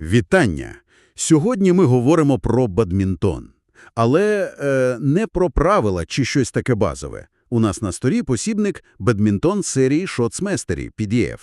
Вітання! Сьогодні ми говоримо про бадмінтон. Але е, не про правила чи щось таке базове. У нас на сторі посібник «Бадмінтон» серії «Шоцместері» PDF.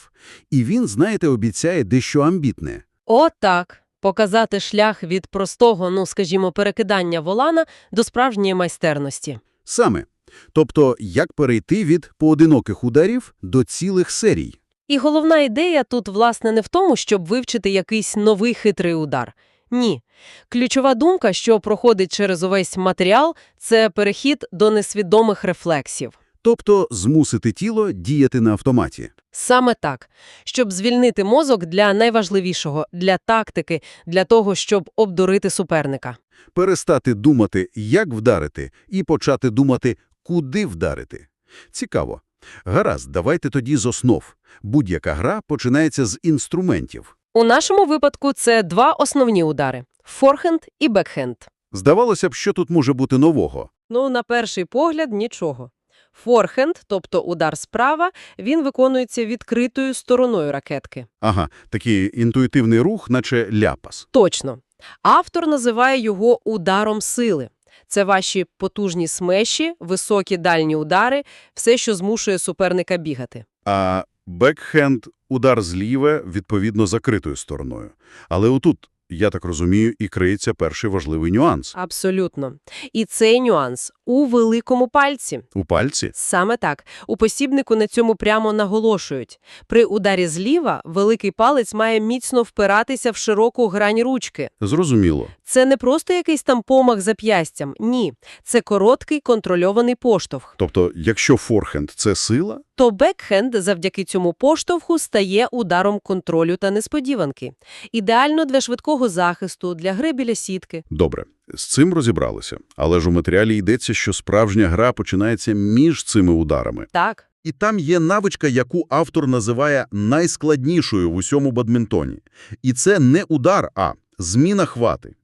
І він, знаєте, обіцяє дещо амбітне. О, так. Показати шлях від простого, ну, скажімо, перекидання волана до справжньої майстерності. Саме. Тобто, як перейти від поодиноких ударів до цілих серій. І головна ідея тут, власне, не в тому, щоб вивчити якийсь новий хитрий удар. Ні. Ключова думка, що проходить через увесь матеріал, це перехід до несвідомих рефлексів. Тобто змусити тіло діяти на автоматі. Саме так. Щоб звільнити мозок для найважливішого, для тактики, для того, щоб обдурити суперника. Перестати думати, як вдарити, і почати думати, куди вдарити. Цікаво. Гаразд, давайте тоді з основ. Будь-яка гра починається з інструментів. У нашому випадку це два основні удари – форхенд і бекхенд. Здавалося б, що тут може бути нового. Ну, на перший погляд, нічого. Форхенд, тобто удар справа, він виконується відкритою стороною ракетки. Ага, такий інтуїтивний рух, наче ляпас. Точно. Автор називає його ударом сили. Це ваші потужні смеші, високі дальні удари, все, що змушує суперника бігати. А бекхенд – удар зліве, відповідно, закритою стороною. Але отут, я так розумію, і криється перший важливий нюанс. Абсолютно. І цей нюанс у великому пальці. У пальці? Саме так. У посібнику на цьому прямо наголошують. При ударі зліва великий палець має міцно впиратися в широку грань ручки. Зрозуміло. Це не просто якийсь там помах зап'ястям. Ні. Це короткий контрольований поштовх. Тобто, якщо форхенд – це сила, То бекхенд завдяки цьому поштовху стає ударом контролю та несподіванки. Ідеально для швидкого захисту, для гри біля сітки. Добре, з цим розібралися. Але ж у матеріалі йдеться, що справжня гра починається між цими ударами. Так. І там є навичка, яку автор називає найскладнішою в усьому бадмінтоні. І це не удар, а зміна хвати.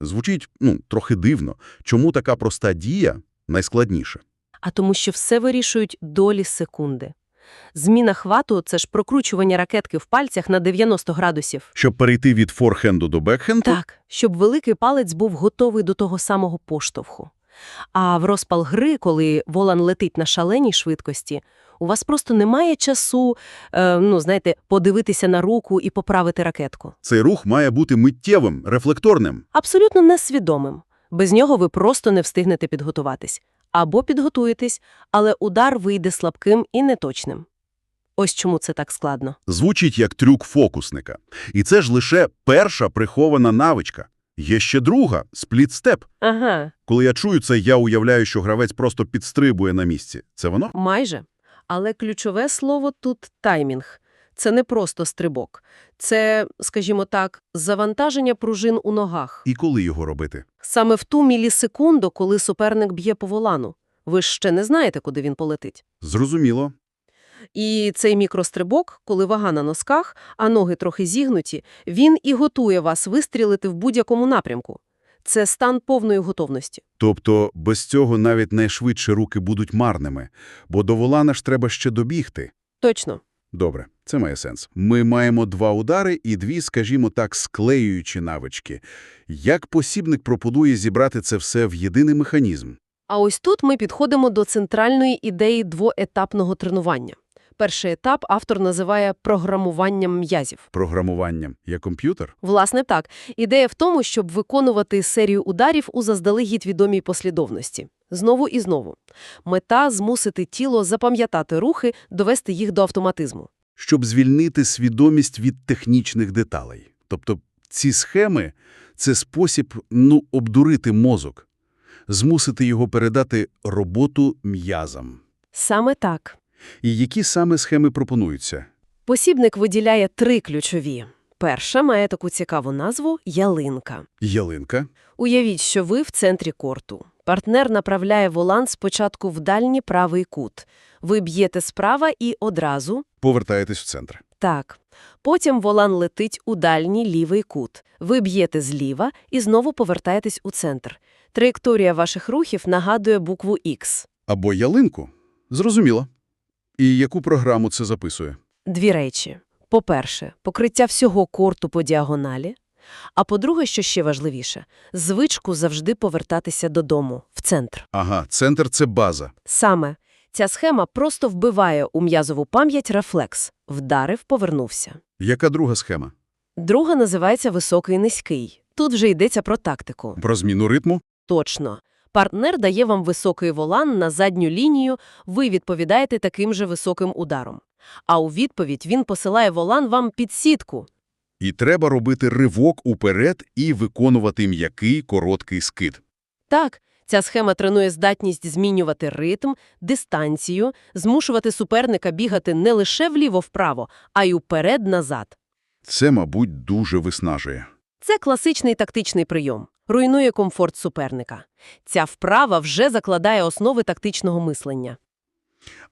Звучить, ну, трохи дивно. Чому така проста дія найскладніша? А тому що все вирішують долі секунди. Зміна хвату – це ж прокручування ракетки в пальцях на 90 градусів. Щоб перейти від форхенду до бекхенду? Так, щоб великий палець був готовий до того самого поштовху. А в розпал гри, коли волан летить на шаленій швидкості, у вас просто немає часу, е, ну, знаєте, подивитися на руку і поправити ракетку. Цей рух має бути миттєвим, рефлекторним. Абсолютно несвідомим. Без нього ви просто не встигнете підготуватись. Або підготуєтесь, але удар вийде слабким і неточним. Ось чому це так складно. Звучить як трюк фокусника. І це ж лише перша прихована навичка. Є ще друга – спліт-степ. Ага, Коли я чую це, я уявляю, що гравець просто підстрибує на місці. Це воно? майже. Але ключове слово тут – таймінг. Це не просто стрибок. Це, скажімо так, завантаження пружин у ногах. І коли його робити? Саме в ту мілісекунду, коли суперник б'є по волану. Ви ж ще не знаєте, куди він полетить. Зрозуміло. І цей мікрострибок, коли вага на носках, а ноги трохи зігнуті, він і готує вас вистрілити в будь-якому напрямку. Це стан повної готовності. Тобто без цього навіть найшвидше руки будуть марними, бо до волана ж треба ще добігти. Точно. Добре, це має сенс. Ми маємо два удари і дві, скажімо так, склеюючі навички. Як посібник пропонує зібрати це все в єдиний механізм? А ось тут ми підходимо до центральної ідеї двоетапного тренування. Перший етап автор називає програмуванням м'язів. Програмуванням. Є комп'ютер? Власне так, ідея в тому, щоб виконувати серію ударів у заздалегідь відомій послідовності. Знову і знову. Мета – змусити тіло запам'ятати рухи, довести їх до автоматизму. Щоб звільнити свідомість від технічних деталей. Тобто ці схеми – це спосіб, ну, обдурити мозок, змусити його передати роботу м'язам. Саме так. І які саме схеми пропонуються? Посібник виділяє три ключові. Перша має таку цікаву назву «ялинка». Ялинка. Уявіть, що ви в центрі корту. Партнер направляє волан спочатку в дальній правий кут. Ви б'єте справа і одразу Повертаєтесь в центр. так. Потім волан летить у дальній лівий кут. Ви б'єте зліва і знову повертаєтесь у центр. Траєкторія ваших рухів нагадує букву X. Або ялинку. Зрозуміло. І яку програму це записує? Дві речі. По-перше, покриття всього корту по діагоналі. А по-друге, що ще важливіше, звичку завжди повертатися додому, в центр. Ага, центр – це база. Саме ця схема просто вбиває у м'язову пам'ять рефлекс. Вдарив, повернувся. Яка друга схема? Друга називається високий-низький. Тут вже йдеться про тактику. Про зміну ритму? Точно. Партнер дає вам високий волан на задню лінію, ви відповідаєте таким же високим ударом. А у відповідь він посилає волан вам під сітку. І треба робити ривок уперед і виконувати м'який короткий скид. Так, ця схема тренує здатність змінювати ритм, дистанцію, змушувати суперника бігати не лише вліво-вправо, а й уперед-назад. Це, мабуть, дуже виснажує. Це класичний тактичний прийом. Руйнує комфорт суперника. Ця вправа вже закладає основи тактичного мислення.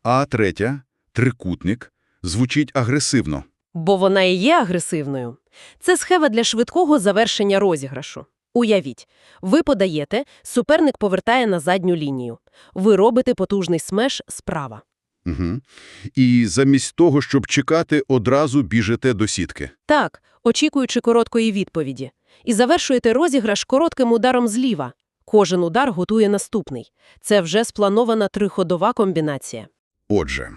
А третя – трикутник. Звучить агресивно. Бо вона і є агресивною. Це схема для швидкого завершення розіграшу. Уявіть, ви подаєте, суперник повертає на задню лінію. Ви робите потужний смеш справа. Угу. І замість того, щоб чекати, одразу біжите до сітки. Так, очікуючи короткої відповіді. І завершуєте розіграш коротким ударом зліва. Кожен удар готує наступний. Це вже спланована триходова комбінація. Отже,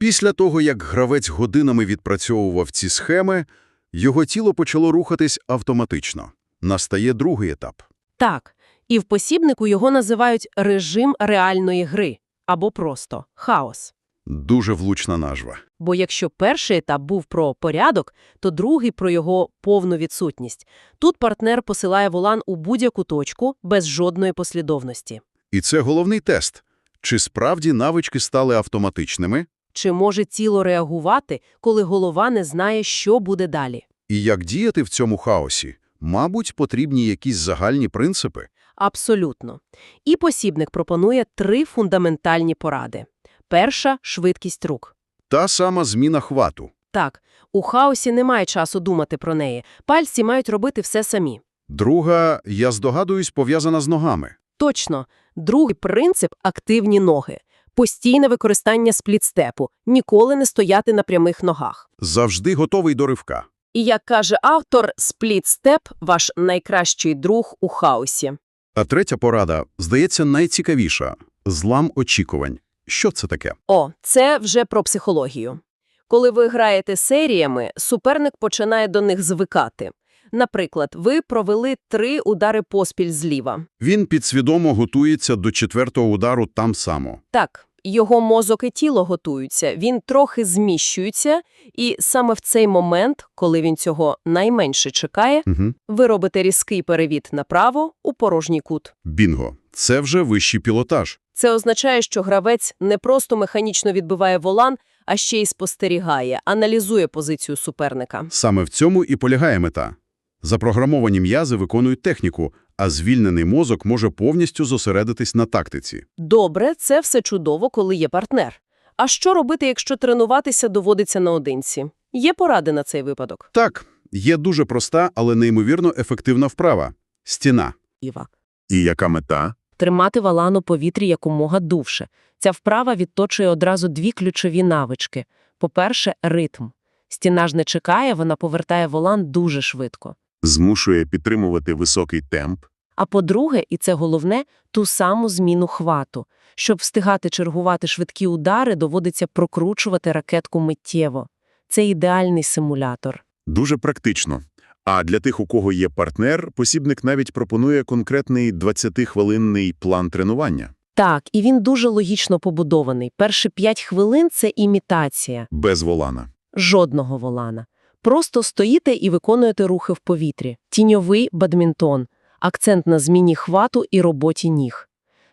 після того, як гравець годинами відпрацьовував ці схеми, його тіло почало рухатись автоматично. Настає другий етап. Так, і в посібнику його називають режим реальної гри або просто хаос. Дуже влучна назва. Бо якщо перший етап був про порядок, то другий про його повну відсутність. Тут партнер посилає волан у будь-яку точку без жодної послідовності. І це головний тест. Чи справді навички стали автоматичними? Чи може тіло реагувати, коли голова не знає, що буде далі? І як діяти в цьому хаосі? Мабуть, потрібні якісь загальні принципи. Абсолютно. І посібник пропонує три фундаментальні поради. Перша – швидкість рук. Та сама зміна хвату. Так, у хаосі немає часу думати про неї. Пальці мають робити все самі. Друга, я здогадуюсь, пов'язана з ногами. Точно. Другий принцип – активні ноги. Постійне використання сплітстепу. Ніколи не стояти на прямих ногах. Завжди готовий до ривка. І, як каже автор, сплітстеп – ваш найкращий друг у хаосі. А третя порада, здається, найцікавіша – злам очікувань. Що це таке? О, це вже про психологію. Коли ви граєте серіями, суперник починає до них звикати. Наприклад, ви провели три удари поспіль зліва. Він підсвідомо готується до четвертого удару там само. Так, його мозок і тіло готуються, він трохи зміщується, і саме в цей момент, коли він цього найменше чекає, Угу. ви робите різкий перевід направо у порожній кут. Бінго. Це вже вищий пілотаж. Це означає, що гравець не просто механічно відбиває волан, а ще й спостерігає, аналізує позицію суперника. Саме в цьому і полягає мета. Запрограмовані м'язи виконують техніку, а звільнений мозок може повністю зосередитись на тактиці. Добре, це все чудово, коли є партнер. А що робити, якщо тренуватися доводиться наодинці? Є поради на цей випадок? Так, є дуже проста, але неймовірно ефективна вправа – стіна. Іва. І яка мета? Тримати валан у повітрі якомога довше. Ця вправа відточує одразу дві ключові навички. По-перше, ритм. Стіна ж не чекає, вона повертає волан дуже швидко. змушує підтримувати високий темп. А по-друге, і це головне, ту саму зміну хвату. Щоб встигати чергувати швидкі удари, доводиться прокручувати ракетку миттєво. Це ідеальний симулятор. Дуже практично. А для тих, у кого є партнер, посібник навіть пропонує конкретний 20-хвилинний план тренування. Так, і він дуже логічно побудований. Перші 5 хвилин – це імітація. Без волана. Жодного волана. Просто стоїте і виконуєте рухи в повітрі. Тіньовий бадмінтон. Акцент на зміні хвату і роботі ніг.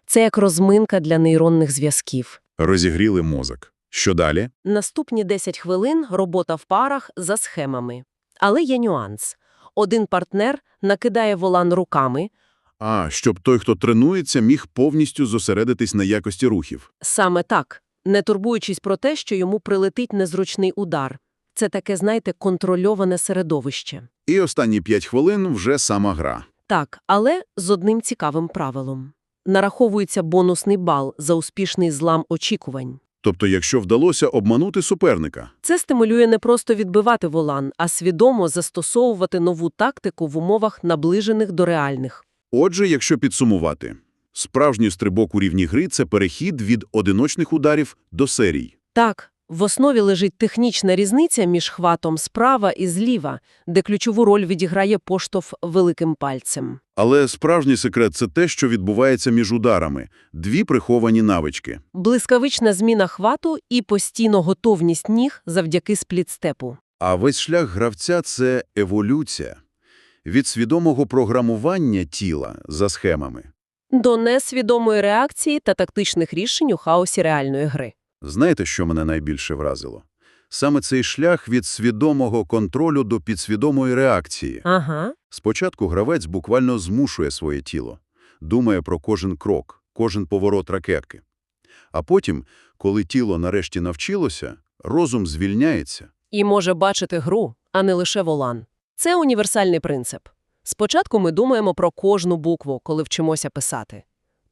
Це як розминка для нейронних зв'язків. Розігріли мозок. Що далі? Наступні 10 хвилин – робота в парах за схемами. Але є нюанс. Один партнер накидає волан руками, А, щоб той, хто тренується, міг повністю зосередитись на якості рухів. саме так, не турбуючись про те, що йому прилетить незручний удар. Це таке, знаєте, контрольоване середовище. І останні 5 хвилин вже сама гра. Так, але з одним цікавим правилом. Нараховується бонусний бал за успішний злам очікувань. Тобто, якщо вдалося обманути суперника. Це стимулює не просто відбивати волан, а свідомо застосовувати нову тактику в умовах, наближених до реальних. Отже, якщо підсумувати, справжній стрибок у рівні гри – це перехід від одиночних ударів до серій. Так, в основі лежить технічна різниця між хватом справа і зліва, де ключову роль відіграє поштовх великим пальцем. Але справжній секрет – це те, що відбувається між ударами – дві приховані навички. Блискавична зміна хвату і постійно готовність ніг завдяки сплітстепу. А весь шлях гравця – це еволюція. Від свідомого програмування тіла за схемами. До несвідомої реакції та тактичних рішень у хаосі реальної гри. Знаєте, що мене найбільше вразило? Саме цей шлях від свідомого контролю до підсвідомої реакції. Ага. Спочатку гравець буквально змушує своє тіло, думає про кожен крок, кожен поворот ракетки. А потім, коли тіло нарешті навчилося, розум звільняється. І може бачити гру, а не лише волан. Це універсальний принцип. Спочатку ми думаємо про кожну букву, коли вчимося писати.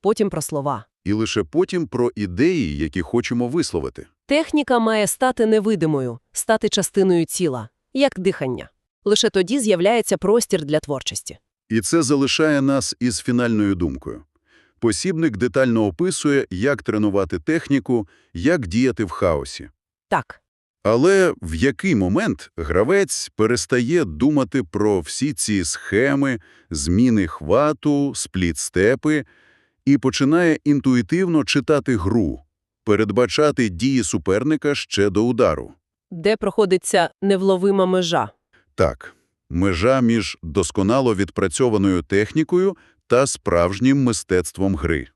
Потім про слова. І лише потім про ідеї, які хочемо висловити. Техніка має стати невидимою, стати частиною тіла, як дихання. Лише тоді з'являється простір для творчості. І це залишає нас із фінальною думкою. Посібник детально описує, як тренувати техніку, як діяти в хаосі. Так, Але в який момент гравець перестає думати про всі ці схеми, зміни хвату, спліт-степи і починає інтуїтивно читати гру, передбачати дії суперника ще до удару. де проходиться невловима межа. Так, межа між досконало відпрацьованою технікою та справжнім мистецтвом гри.